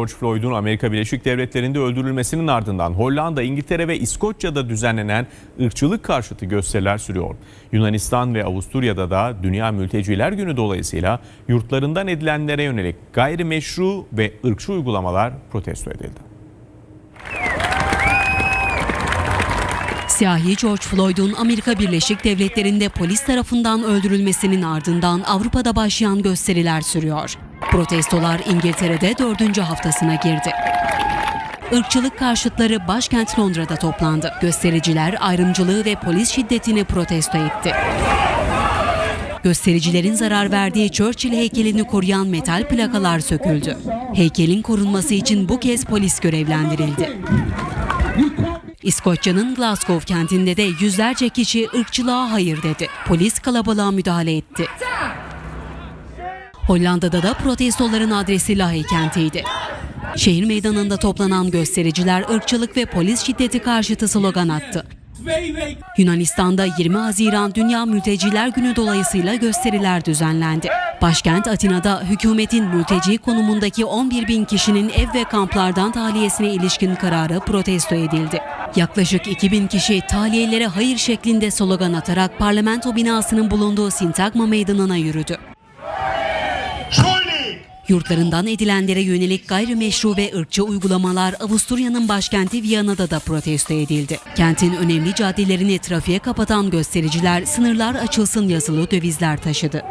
George Floyd'un Amerika Birleşik Devletleri'nde öldürülmesinin ardından Hollanda, İngiltere ve İskoçya'da düzenlenen ırkçılık karşıtı gösteriler sürüyor. Yunanistan ve Avusturya'da da Dünya Mülteciler Günü dolayısıyla yurtlarından edilenlere yönelik gayrimeşru ve ırkçı uygulamalar protesto edildi. Siyahi George Floyd'un Amerika Birleşik Devletleri'nde polis tarafından öldürülmesinin ardından Avrupa'da başlayan gösteriler sürüyor. Protestolar İngiltere'de dördüncü haftasına girdi. Irkçılık karşıtları başkent Londra'da toplandı. Göstericiler ayrımcılığı ve polis şiddetini protesto etti. Göstericilerin zarar verdiği Churchill heykelini koruyan metal plakalar söküldü. Heykelin korunması için bu kez polis görevlendirildi. İskoçya'nın Glasgow kentinde de yüzlerce kişi ırkçılığa hayır dedi. Polis kalabalığa müdahale etti. Hollanda'da da protestoların adresi Lahey kentiydi. Şehir meydanında toplanan göstericiler ırkçılık ve polis şiddeti karşıtı slogan attı. Yunanistan'da 20 Haziran Dünya Mülteciler Günü dolayısıyla gösteriler düzenlendi. Başkent Atina'da hükümetin mülteci konumundaki 11 bin kişinin ev ve kamplardan tahliyesine ilişkin kararı protesto edildi. Yaklaşık 2000 kişi tahliyelere hayır şeklinde slogan atarak parlamento binasının bulunduğu Sintagma Meydanı'na yürüdü. Yurtlarından edilenlere yönelik gayrimeşru ve ırkçı uygulamalar Avusturya'nın başkenti Viyana'da da protesto edildi. Kentin önemli caddelerini trafiğe kapatan göstericiler sınırlar açılsın yazılı dövizler taşıdı.